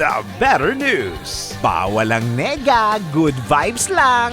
The Better News. Bawal ang nega, good vibes lang.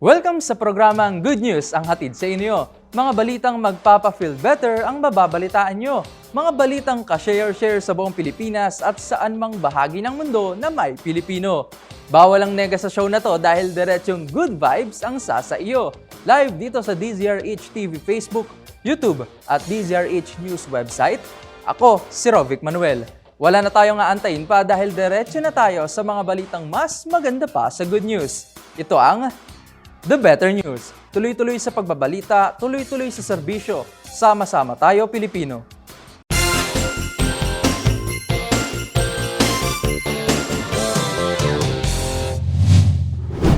Welcome sa programang Good News ang hatid sa inyo. Mga balitang magpapa-feel better ang mababalitaan nyo. Mga balitang ka-share-share sa buong Pilipinas at saan mang bahagi ng mundo na may Pilipino. Bawal ang nega sa show na to dahil diretsong good vibes ang sasa iyo. Live dito sa DZRH TV Facebook, YouTube at DZRH News website. Ako, si Rovic Manuel. Wala na tayong aantayin pa dahil diretso na tayo sa mga balitang mas maganda pa sa good news. Ito ang The Better News. Tuloy-tuloy sa pagbabalita, tuloy-tuloy sa serbisyo. Sama-sama tayo, Pilipino.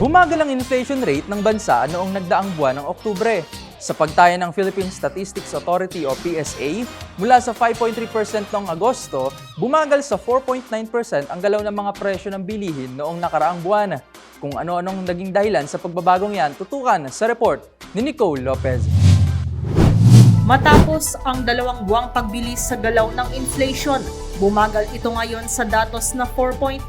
Bumagal ang inflation rate ng bansa noong nagdaang buwan ng Oktubre. Sa pagtaya ng Philippine Statistics Authority o PSA, mula sa 5.3% noong Agosto, bumagal sa 4.9% ang galaw ng mga presyo ng bilihin noong nakaraang buwan. Kung ano-anong naging dahilan sa pagbabagong yan, tutukan sa report ni Nicole Lopez. Matapos ang dalawang buwang pagbilis sa galaw ng inflation, bumagal ito ngayon sa datos na 4.9%.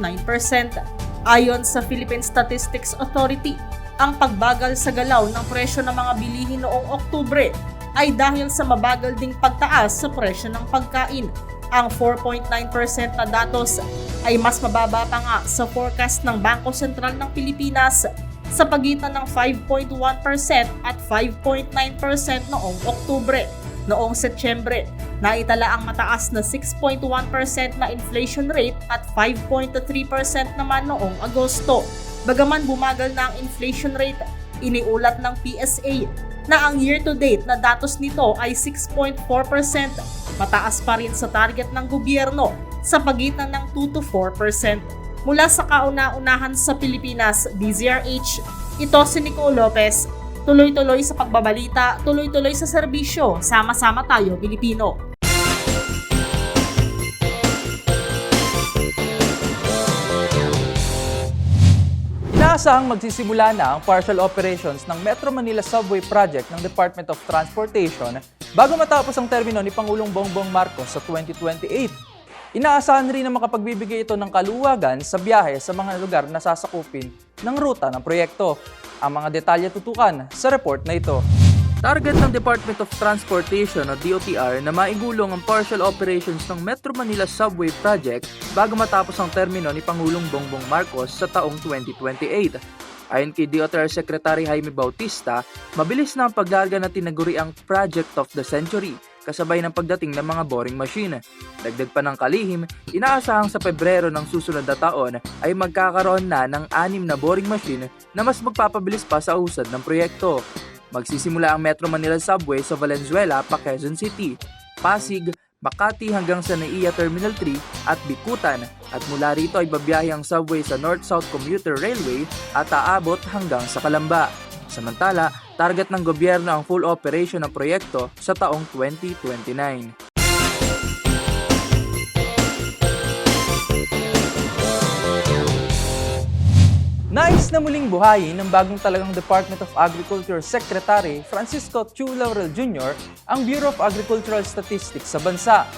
Ayon sa Philippine Statistics Authority, ang pagbagal sa galaw ng presyo ng mga bilihin noong Oktubre ay dahil sa mabagal ding pagtaas sa presyo ng pagkain. Ang 4.9% na datos ay mas mababa pa nga sa forecast ng Bangko Sentral ng Pilipinas sa pagitan ng 5.1% at 5.9% noong Oktubre. Noong Setyembre, naitala ang mataas na 6.1% na inflation rate at 5.3% naman noong Agosto. Bagaman bumagal na ang inflation rate, iniulat ng PSA na ang year-to-date na datos nito ay 6.4%, mataas pa rin sa target ng gobyerno sa pagitan ng 2 to 4%. Mula sa kauna-unahan sa Pilipinas, DZRH, ito si Nico Lopez. Tuloy-tuloy sa pagbabalita, tuloy-tuloy sa serbisyo, sama-sama tayo Pilipino. Inaasahang magsisimula na ang partial operations ng Metro Manila Subway Project ng Department of Transportation bago matapos ang termino ni Pangulong Bongbong Marcos sa 2028. Inaasahan rin na makapagbibigay ito ng kaluwagan sa biyahe sa mga lugar na sasakupin ng ruta ng proyekto. Ang mga detalye tutukan sa report na ito. Target ng Department of Transportation o DOTR na maigulong ang partial operations ng Metro Manila Subway Project bago matapos ang termino ni Pangulong Bongbong Marcos sa taong 2028. Ayon kay DOTR Secretary Jaime Bautista, mabilis na ang paglarga na tinaguri ang Project of the Century kasabay ng pagdating ng mga boring machine. Dagdag pa ng kalihim, inaasahang sa Pebrero ng susunod na taon ay magkakaroon na ng anim na boring machine na mas magpapabilis pa sa usad ng proyekto. Magsisimula ang Metro Manila Subway sa Valenzuela pa Quezon City, Pasig, Makati hanggang sa Naiya Terminal 3 at Bikutan at mula rito ay babiyahe ang subway sa North-South Commuter Railway at aabot hanggang sa Kalamba. Samantala, target ng gobyerno ang full operation ng proyekto sa taong 2029. Nais na muling buhayin ng bagong talagang Department of Agriculture Secretary Francisco Chu Laurel Jr. ang Bureau of Agricultural Statistics sa bansa.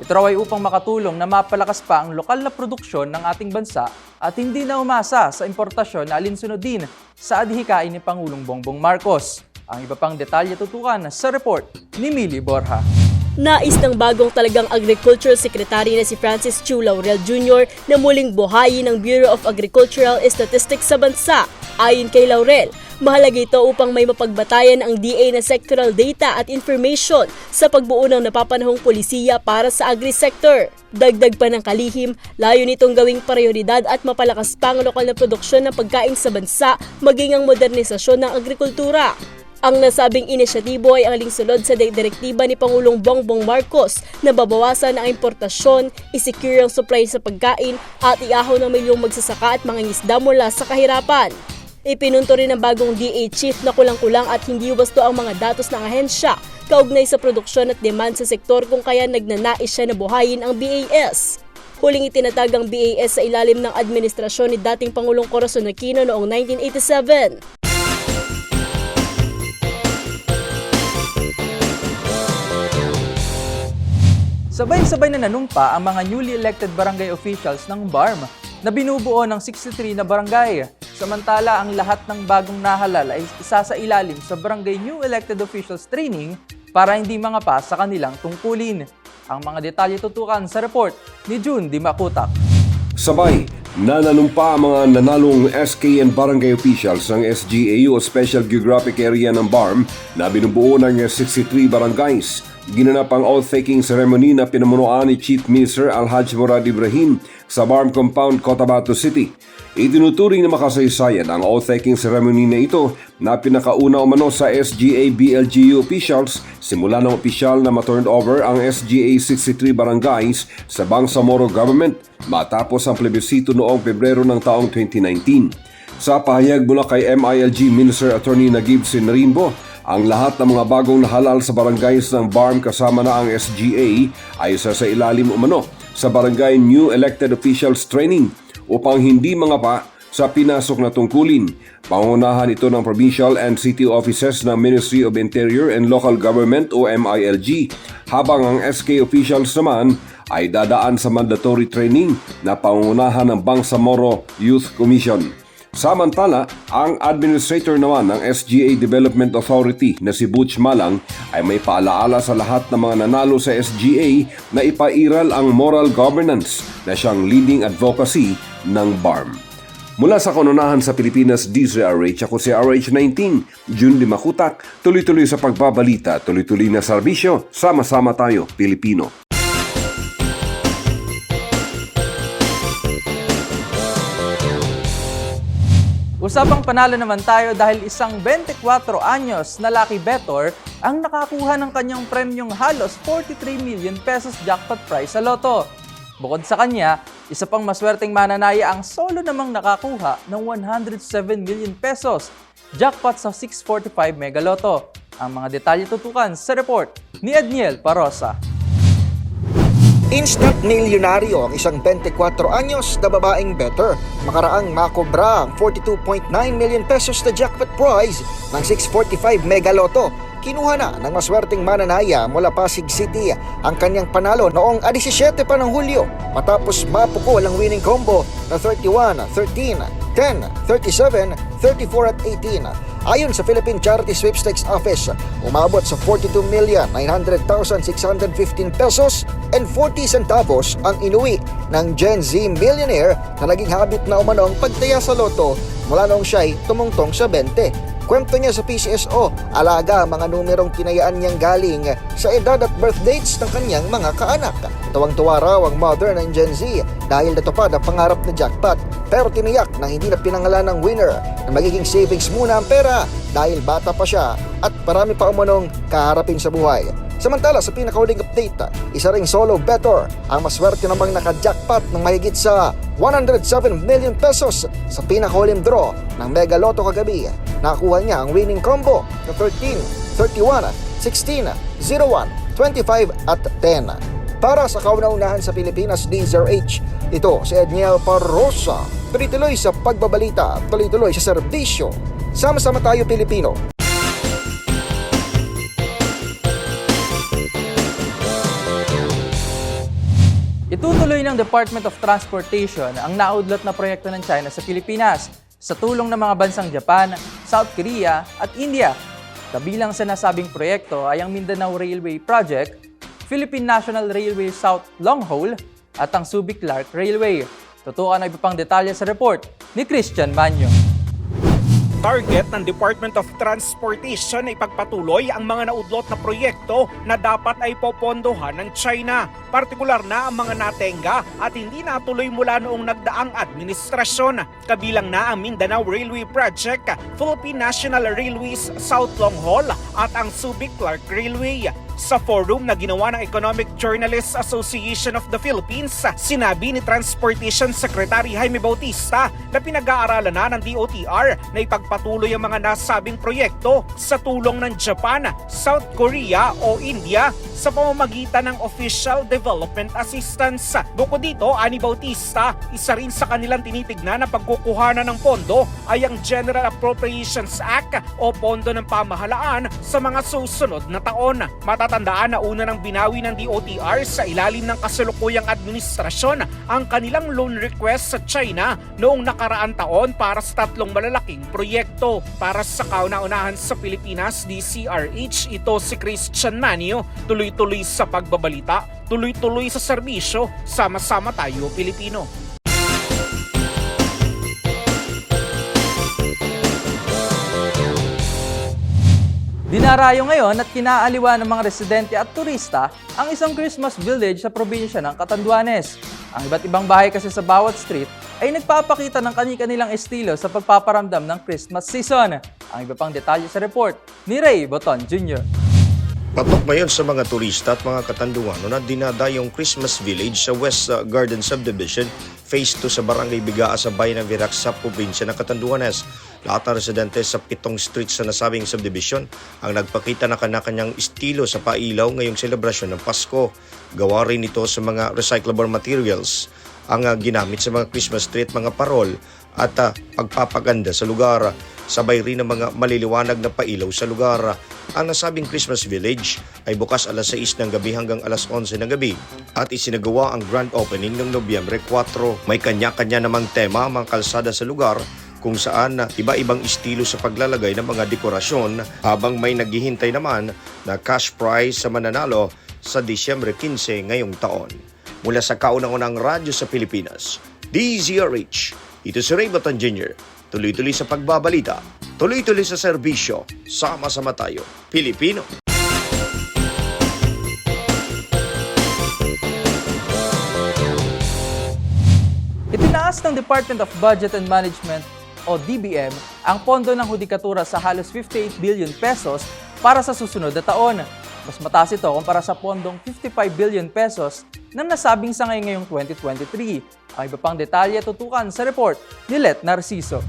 Ito raw ay upang makatulong na mapalakas pa ang lokal na produksyon ng ating bansa at hindi na umasa sa importasyon na alinsunod din sa adhikain ni Pangulong Bongbong Marcos. Ang iba pang detalye tutukan sa report ni Millie Borja. Nais ng bagong talagang Agricultural Secretary na si Francis Chu Laurel Jr. na muling buhayin ng Bureau of Agricultural Statistics sa bansa. Ayon kay Laurel, Mahalaga ito upang may mapagbatayan ang DA na sectoral data at information sa pagbuo ng napapanahong polisiya para sa agri-sector. Dagdag pa ng kalihim, layo nitong gawing prioridad at mapalakas pa ang lokal na produksyon ng pagkain sa bansa maging ang modernisasyon ng agrikultura. Ang nasabing inisyatibo ay ang lingsulod sa direktiba ni Pangulong Bongbong Marcos na babawasan ang importasyon, isecure ang supply sa pagkain at iahaw ng milyong magsasaka at mga isda mula sa kahirapan. Ipinunto rin ng bagong DA chief na kulang-kulang at hindi wasto ang mga datos ng ahensya kaugnay sa produksyon at demand sa sektor kung kaya nagnanais siya na buhayin ang BAS. Huling itinatag ang BAS sa ilalim ng administrasyon ni dating Pangulong Corazon Aquino noong 1987. Sabay-sabay na nanumpa ang mga newly elected barangay officials ng BARM na binubuo ng 63 na barangay. Samantala, ang lahat ng bagong nahalal ay isa sa ilalim sa Barangay New Elected Officials Training para hindi mga pa sa kanilang tungkulin. Ang mga detalye tutukan sa report ni June Di Makutak. Sabay, nananumpa ang mga nanalong SKN barangay officials ng SGAU o Special Geographic Area ng BARM na binubuo ng 63 barangays. Ginanap ang oath-taking ceremony na pinamunuan ni Chief Minister Alhaj Murad Ibrahim sa BARM Compound, Cotabato City. Itinuturing na makasaysayan ang oath-taking ceremony na ito na pinakauna umano sa SGA BLGU officials simula ng opisyal na ma-turned over ang SGA 63 barangays sa Bangsamoro government matapos ang plebisito noong Pebrero ng taong 2019. Sa pahayag mula kay MILG Minister Attorney Nagib Sinrimbo, ang lahat ng mga bagong nahalal sa barangays ng BARM kasama na ang SGA ay isa sa ilalim umano sa Barangay New Elected Officials Training upang hindi mga pa sa pinasok na tungkulin. Pangunahan ito ng provincial and city offices ng Ministry of Interior and Local Government o MILG, habang ang SK officials naman ay dadaan sa mandatory training na pangunahan ng Bangsamoro Youth Commission. Samantala, ang administrator naman ng SGA Development Authority na si Butch Malang ay may paalaala sa lahat ng mga nanalo sa SGA na ipairal ang moral governance na siyang leading advocacy ng BARM. Mula sa kanunahan sa Pilipinas, DZRH, ako si RH19, June Limakutak, tuloy-tuloy sa pagbabalita, tuloy-tuloy na serbisyo, sama-sama tayo, Pilipino. Usapang panalo naman tayo dahil isang 24 anyos na lucky bettor ang nakakuha ng kanyang premyong halos 43 million pesos jackpot prize sa loto. Bukod sa kanya, isa pang maswerteng mananaya ang solo namang nakakuha ng 107 million pesos jackpot sa 645 Mega Lotto. Ang mga detalye tutukan sa report ni Edniel Parosa. Instant milyonaryo ang isang 24 anyos na babaeng better. Makaraang makobra ang 42.9 million pesos na jackpot prize ng 645 Mega Lotto. Kinuha na ng maswerteng mananaya mula Pasig City ang kanyang panalo noong 17 pa ng Hulyo matapos mapukol ang winning combo na 31, 13, 10, 37, 34 at 18. Ayon sa Philippine Charity Sweepstakes Office, umabot sa 42,900,615 pesos and 40 centavos ang inuwi ng Gen Z millionaire na naging habit na umanong pagtaya sa loto mula noong siya'y tumungtong sa 20. Kwento niya sa PCSO, alaga mga numerong tinayaan niyang galing sa edad at birth dates ng kanyang mga kaanak. Tuwang-tuwa raw ang mother ng Gen Z dahil natupad ang pangarap na jackpot pero tiniyak na hindi na pinangalan ng winner na magiging savings muna ang pera dahil bata pa siya at marami pa umanong kaharapin sa buhay. Samantala sa pinakahuling update, isa ring solo bettor ang maswerte namang naka-jackpot ng mahigit sa 107 million pesos sa pinakahuling draw ng Mega Lotto kagabi. Nakuha niya ang winning combo na 13, 31, 16, 01, 25 at 10. Para sa kauna-unahan sa Pilipinas DZRH, ito si Edniel Parrosa. Tuloy-tuloy sa pagbabalita, tuloy-tuloy sa serbisyo. Sama-sama tayo Pilipino. Itutuloy ng Department of Transportation ang naudlot na proyekto ng China sa Pilipinas sa tulong ng mga bansang Japan, South Korea at India. Kabilang sa nasabing proyekto ay ang Mindanao Railway Project, Philippine National Railway South Long Haul at ang Subic Clark Railway. Tutukan ang iba pang detalye sa report ni Christian Manyo. Target ng Department of Transportation na ipagpatuloy ang mga naudlot na proyekto na dapat ay popondohan ng China. Partikular na ang mga natenga at hindi natuloy mula noong nagdaang administrasyon. Kabilang na ang Mindanao Railway Project, Philippine National Railways South Long Haul at ang Subic Clark Railway. Sa forum na ginawa ng Economic Journalists Association of the Philippines, sinabi ni Transportation Secretary Jaime Bautista na pinag-aaralan na ng DOTR na ipagpatuloy ang mga nasabing proyekto sa tulong ng Japan, South Korea o India sa pamamagitan ng Official Development Assistance. Bukod dito, ani Bautista, isa rin sa kanilang tinitignan na pagkukuhanan ng pondo ay ang General Appropriations Act o pondo ng pamahalaan sa mga susunod na taon. Matatandaan na una ng binawi ng DOTR sa ilalim ng kasalukuyang administrasyon ang kanilang loan request sa China noong nakaraan taon para sa tatlong malalaking proyekto. Para sa kauna-unahan sa Pilipinas, DCRH, ito si Christian Manio, tuloy-tuloy sa pagbabalita, tuloy-tuloy sa serbisyo, sama-sama tayo Pilipino. Dinarayo ngayon at kinaaliwa ng mga residente at turista ang isang Christmas village sa probinsya ng Catanduanes. Ang iba't ibang bahay kasi sa bawat street ay nagpapakita ng kani-kanilang estilo sa pagpaparamdam ng Christmas season. Ang iba pang detalye sa report ni Ray Boton Jr. Patok ngayon sa mga turista at mga katanduano na dinadayong Christmas Village sa West uh, Garden Subdivision, Phase 2 sa Barangay Bigaa sa bayan ng Virac sa probinsya ng Catanduanes. Lahat ng residente sa pitong streets sa nasabing subdivision ang nagpakita na kanya-kanyang estilo sa pailaw ngayong selebrasyon ng Pasko. Gawa rin ito sa mga recyclable materials ang uh, ginamit sa mga Christmas tree mga parol at uh, pagpapaganda sa lugar. Sabay rin ang mga maliliwanag na pailaw sa lugar. Ang nasabing Christmas Village ay bukas alas 6 ng gabi hanggang alas 11 ng gabi at isinagawa ang grand opening ng Nobyembre 4. May kanya-kanya namang tema ang mga kalsada sa lugar kung saan iba-ibang estilo sa paglalagay ng mga dekorasyon habang may naghihintay naman na cash prize sa mananalo sa Disyembre 15 ngayong taon. Mula sa kaunang-unang radyo sa Pilipinas, DZRH, ito si Ray Batan Jr., tuloy-tuloy sa pagbabalita, tuloy-tuloy sa serbisyo, sama-sama tayo, Pilipino. Itinaas ng Department of Budget and Management o DBM ang pondo ng hudikatura sa halos 58 billion pesos para sa susunod na taon. Mas mataas ito kumpara sa pondong 55 billion pesos na nasabing sa ngayon ngayong 2023. Ang iba pang detalye tutukan sa report ni Let Narciso.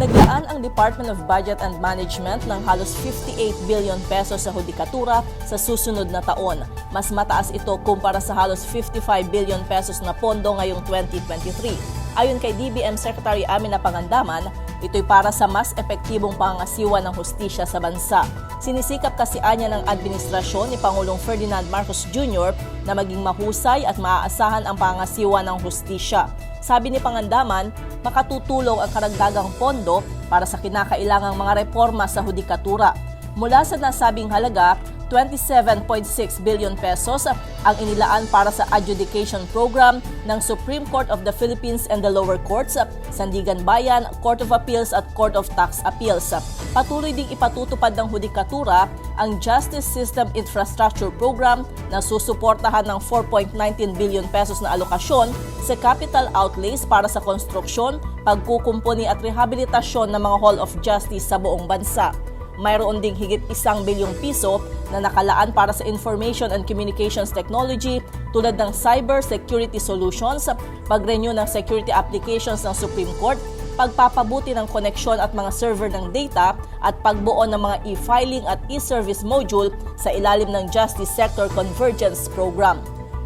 Naglaan ang Department of Budget and Management ng halos 58 billion pesos sa hudikatura sa susunod na taon. Mas mataas ito kumpara sa halos 55 billion pesos na pondo ngayong 2023. Ayon kay DBM Secretary Amina Pangandaman, ito'y para sa mas epektibong pangasiwa ng hustisya sa bansa. Sinisikap kasi anya ng administrasyon ni Pangulong Ferdinand Marcos Jr. na maging mahusay at maaasahan ang pangasiwa ng hustisya. Sabi ni Pangandaman, makatutulong ang karagdagang pondo para sa kinakailangang mga reforma sa hudikatura. Mula sa nasabing halaga, 27.6 billion pesos ang inilaan para sa adjudication program ng Supreme Court of the Philippines and the lower courts, Sandigan Bayan, Court of Appeals at Court of Tax Appeals. Patuloy ding ipatutupad ng hudikatura ang Justice System Infrastructure Program na susuportahan ng 4.19 billion pesos na alokasyon sa capital outlays para sa konstruksyon, pagkukumpuni at rehabilitasyon ng mga Hall of Justice sa buong bansa mayroon ding higit isang bilyong piso na nakalaan para sa information and communications technology tulad ng cyber security solutions, pag-renew ng security applications ng Supreme Court, pagpapabuti ng koneksyon at mga server ng data at pagbuo ng mga e-filing at e-service module sa ilalim ng Justice Sector Convergence Program.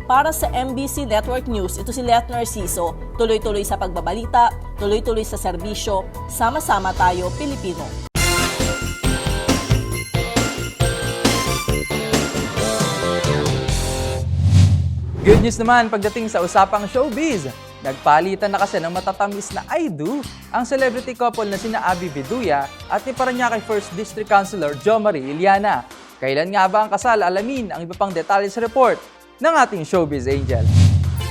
Para sa MBC Network News, ito si Let Narciso. Tuloy-tuloy sa pagbabalita, tuloy-tuloy sa serbisyo, sama-sama tayo Pilipino. Good news naman pagdating sa usapang showbiz. Nagpalitan na kasi ng matatamis na I do ang celebrity couple na sina Abby Viduya at ni Paranaque First District Councilor Jo Marie Iliana. Kailan nga ba ang kasal? Alamin ang iba pang detalye sa report ng ating showbiz angel.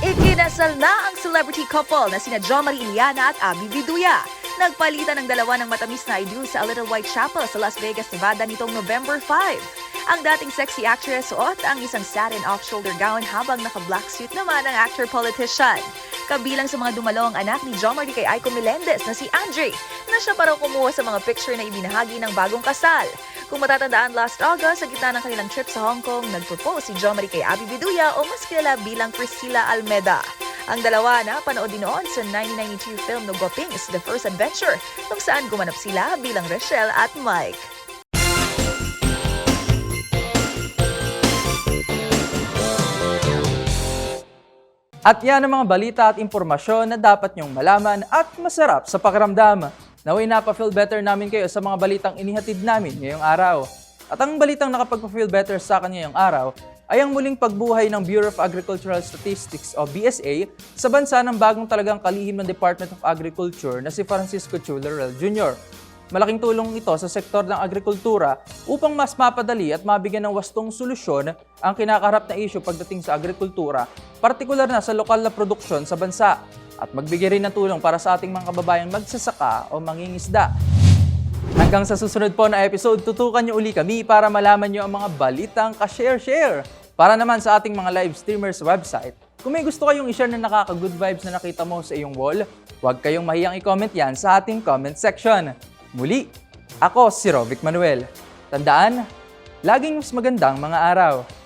Ikinasal na ang celebrity couple na sina Jo Marie Iliana at Abby Viduya. Nagpalitan ng dalawa ng matamis na ideal sa A Little White Chapel sa Las Vegas, Nevada nitong November 5. Ang dating sexy actress suot ang isang satin off-shoulder gown habang naka-black suit naman ang actor-politician. Kabilang sa mga dumalo ang anak ni John Marty kay Aiko Melendez na si Andre, na siya pa raw kumuha sa mga picture na ibinahagi ng bagong kasal. Kung matatandaan last August, sa gitna ng kanilang trip sa Hong Kong, nag-propose si John Marie kay Abby Biduya o mas kilala bilang Priscilla Almeda. Ang dalawa na panood din noon sa 1992 film No Guaping is the First Adventure, kung saan gumanap sila bilang Rachel at Mike. At yan ang mga balita at impormasyon na dapat nyong malaman at masarap sa pakiramdam. Naway napaka-feel better namin kayo sa mga balitang inihatid namin ngayong araw. At ang balitang nakapagpa-feel better sa akin ngayong araw ay ang muling pagbuhay ng Bureau of Agricultural Statistics o BSA sa bansa ng bagong talagang kalihim ng Department of Agriculture na si Francisco Chularel Jr. Malaking tulong ito sa sektor ng agrikultura upang mas mapadali at mabigyan ng wastong solusyon ang kinakaharap na issue pagdating sa agrikultura, partikular na sa lokal na produksyon sa bansa at magbigay rin ng tulong para sa ating mga kababayang magsasaka o mangingisda. Hanggang sa susunod po na episode, tutukan niyo uli kami para malaman niyo ang mga balitang ka-share-share. Para naman sa ating mga live streamers website, kung may gusto kayong i-share na nakaka-good vibes na nakita mo sa iyong wall, huwag kayong mahiyang i-comment yan sa ating comment section. Muli, ako si Rovic Manuel. Tandaan, laging mas magandang mga araw.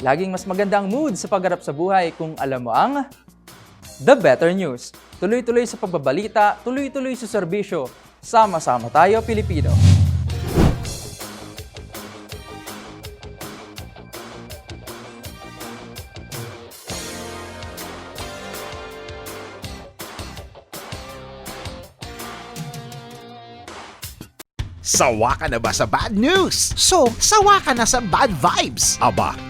Laging mas magandang mood sa pagharap sa buhay kung alam mo ang The Better News. Tuloy-tuloy sa pagbabalita, tuloy-tuloy sa serbisyo. Sama-sama tayo, Pilipino. Sawa ka na ba sa bad news? So, sawa ka na sa bad vibes? Aba,